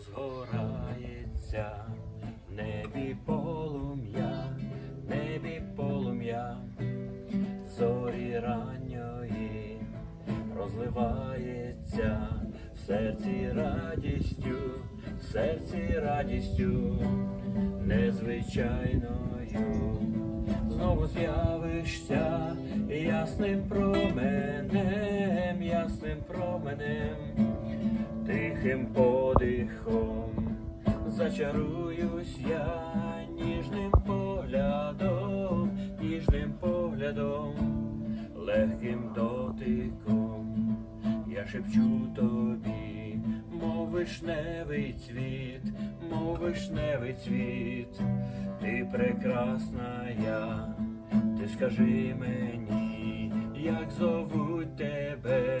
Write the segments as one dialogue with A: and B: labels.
A: розгорається, в небі полум'я, в небі полум'я, зорі ранньої розливається. В серці радістю, в серці радістю незвичайною. Знову з'явишся ясним променем, ясним променем, тихим подихом, зачаруюсь я ніжним поглядом, ніжним поглядом, легким дотиком, я шепчу тобі, мов вишневий цвіт, мов вишневий цвіт, ти прекрасна я, ти скажи мені, як зовуть тебе,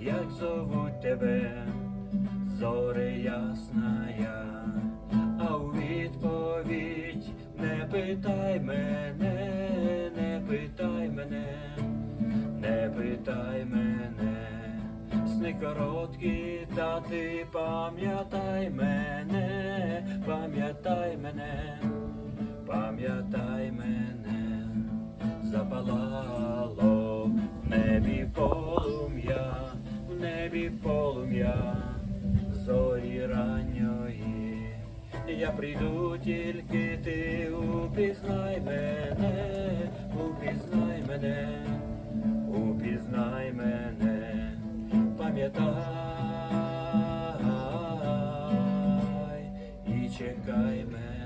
A: як зовуть тебе, зоре ясна я, а у відповідь не питай мене, не питай мене, не питай мене, сни короткі, та ти пам'ятай мене, пам'ятай мене, пам'ятай мене, запалало в небі полум'я, в небі полум'я, зорі ранньої, я прийду тільки ти, упізнай мене, упізнай мене, упізнай мене, пам'ятай і чекай мене.